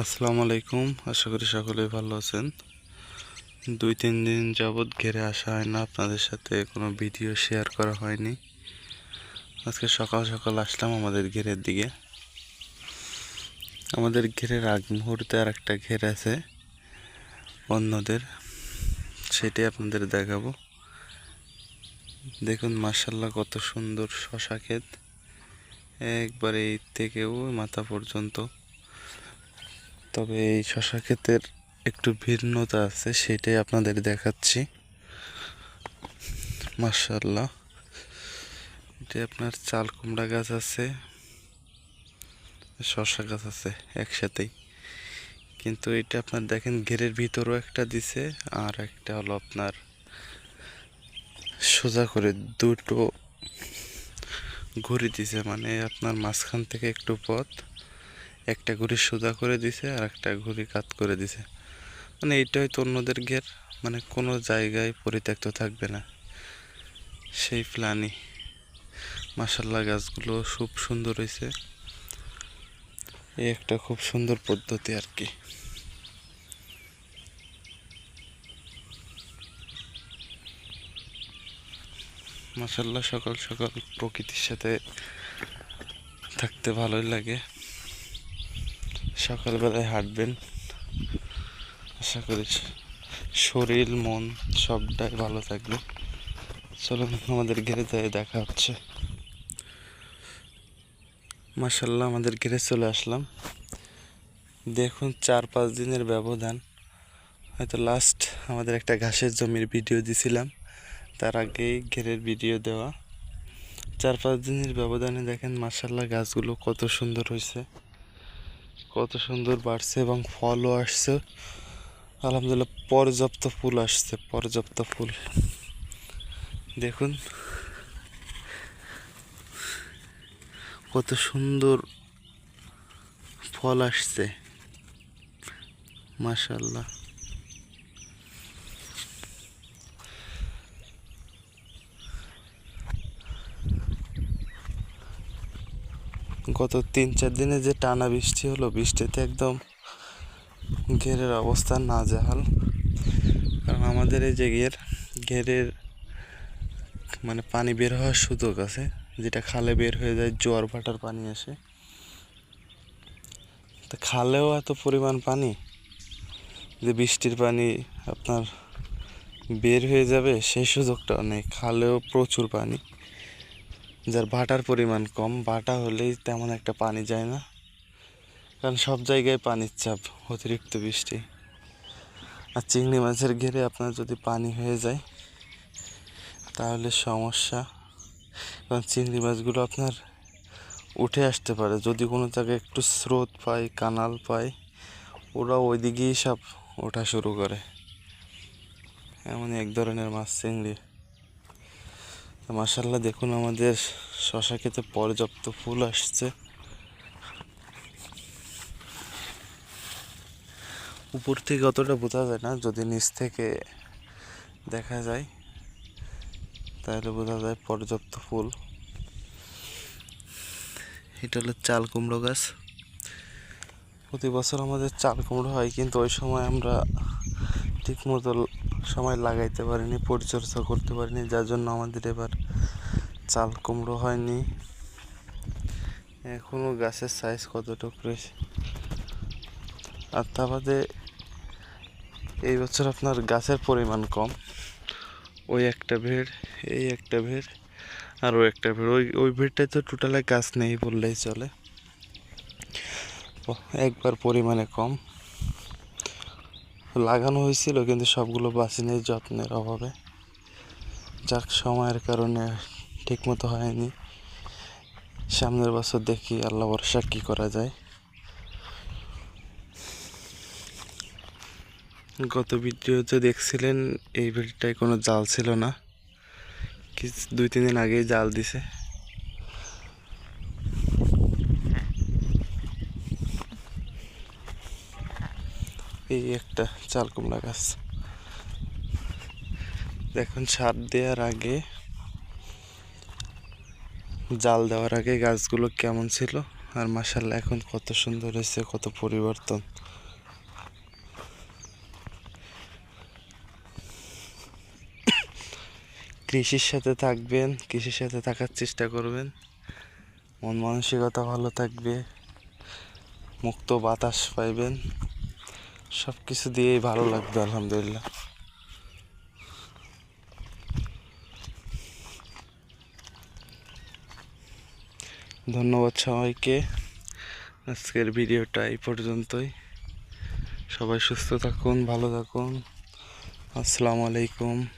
আসসালামু আলাইকুম। আশা করি সকলেই ভালো আছেন। দুই, তিন দিন যাবৎ ঘেরে আসা হয় না। আপনাদের সাথে কোনো ভিডিও শেয়ার করা হয়নি। আজকে সকাল সকাল আসলাম আমাদের ঘেরের দিকে। আমাদের ঘেরের আগ মুহূর্তে আর একটা ঘের আছে, অন্যদের। সেটি আপনাদের দেখাবো। দেখুন মার্শাল্লাহ কত সুন্দর শশা ক্ষেত। একবারে এই থেকেও মাথা পর্যন্ত। তবে এই শশা ক্ষেতের একটু ভিন্নতা আছে, সেটাই আপনাদের দেখাচ্ছি। মার্শাল্লাহ এটা আপনার চাল কুমড়া গাছ আছে, শশা গাছ আছে একসাথেই। কিন্তু এটা আপনার দেখেন ঘেরের ভিতরও একটা দিছে, আর একটা হলো আপনার সোজা করে দুটো ঘুরি দিছে মানে আপনার মাঝখান থেকে একটু পথ। একটা ঘুড়ি সোজা করে দিছে আর একটা ঘুড়ি কাত করে দিছে। মানে এইটা হয়তো অন্যদের ঘের মানে কোনো জায়গায় পরিত্যক্ত থাকবে না। সেই প্ল্যানই। মাসাল্লাহ গাছগুলো খুব সুন্দর হয়েছে এই একটা খুব সুন্দর পদ্ধতি আর কি। মাসাল্লাহ সকাল সকাল প্রকৃতির সাথে থাকতে ভালোই লাগে। সকালবেলায় হাঁটবেন। আশা করি শরীর, মন সবটাই ভালো থাকবে। চলুন, আমাদের ঘিরে যাই দেখা হচ্ছে। মাসাল্লাহ আমাদের ঘিরে চলে আসলাম। দেখুন, চার পাঁচ দিনের ব্যবধান। হয়তো লাস্ট আমাদের একটা ঘাসের জমির ভিডিও দিছিলাম। তার আগেই ঘেরের ভিডিও দেওয়া। চার পাঁচ দিনের ব্যবধানে দেখেন মাসাল্লাহ গাছগুলো কত সুন্দর হয়েছে। কত সুন্দর বাড়ছে এবং ফলও আসছে। আলহামদুলিল্লাহ পর্যাপ্ত ফুল আসছে, পর্যাপ্ত ফুল। দেখুন। কত সুন্দর ফল আসছে। মাশাল্লাহ গত তিন চার দিনে যে টানা বৃষ্টি হলো, বৃষ্টিতে একদম ঘেরের অবস্থা না জাহাল কারণ আমাদের এই যে ঘের, ঘেরের মানে পানি বের হওয়ার সুযোগ আছে, যেটা খালে বের হয়ে যায়, জোয়ার ভাটার পানি আসে। তা খালেও এত পরিমাণ পানি যে বৃষ্টির পানি আপনার বের হয়ে যাবে, সেই সুযোগটাও নেই। খালেও প্রচুর পানি। যার ভাটার পরিমাণ কম, ভাটা হলেই তেমন একটা পানি যায় না। কারণ সব জায়গায় পানির চাপ, অতিরিক্ত বৃষ্টি। আর চিংড়ি মাছের ঘেরে আপনার যদি পানি হয়ে যায়, তাহলে সমস্যা। কারণ চিংড়ি মাছগুলো আপনার উঠে আসতে পারে। যদি কোনো জায়গায় একটু স্রোত পায়, কানাল পায়, ওরা ওই দিকেই সব ওঠা শুরু করে। এমনই এক ধরনের মাছ চিংড়ি। মাসাল্লাহ দেখুন আমাদের শশা খেতে পর্যাপ্ত ফুল আসছে। উপর থেকে অতটা বোঝা যায় না, যদি নিচ থেকে দেখা যায়, তাহলে বোঝা যায় পর্যাপ্ত ফুল। এটা হলো চাল কুমড়ো গাছ। প্রতি বছর আমাদের চাল কুমড়ো হয়, কিন্তু ওই সময় আমরা ঠিক মতো সময় লাগাইতে পারিনি, পরিচর্যা করতে পারিনি, যার জন্য আমাদের এবার চাল কুমড়ো হয়নি। এখনও গাছের সাইজ কতটুকু রয়েছে? আর তা বাদে এই বছর আপনার গাছের পরিমাণ কম। ওই একটা ভিড়, এই একটা ভিড়, আর ওই একটা ভিড়। ওই ওই ভিড়টায় তো টোটালে গাছ নেই বললেই চলে। একবার পরিমাণে কম। লাগানো হয়েছিল, কিন্তু সবগুলো বাঁচিনি যত্নের অভাবে। যাক, সময়ের কারণে ঠিকমতো হয়নি। সামনের বছর দেখি আল্লাহ ভরসা কী করা যায়। গত ভিডিওতে দেখছিলেন, এই ভিডিওটায় কোনো জাল ছিল না। দুই, তিন দিন আগেই জাল দিছে। এই একটা চাল কুমড়া গাছ। দেখুন, সার দেওয়ার আগে, জাল দেওয়ার আগে গাছগুলো কেমন ছিল আর মাসাল এখন কত সুন্দর হয়েছে, কত পরিবর্তন। কৃষির সাথে থাকবেন, কৃষির সাথে থাকার চেষ্টা করবেন। মন মানসিকতা ভালো থাকবে, মুক্ত বাতাস পাইবেন। সব কিছু দিয়েই ভালো লাগবে, আলহামদুলিল্লাহ। ধন্যবাদ সবাইকে। আজকের ভিডিওটা এই পর্যন্তই। সবাই সুস্থ থাকুন, ভালো থাকুন। আসসালামু আলাইকুম।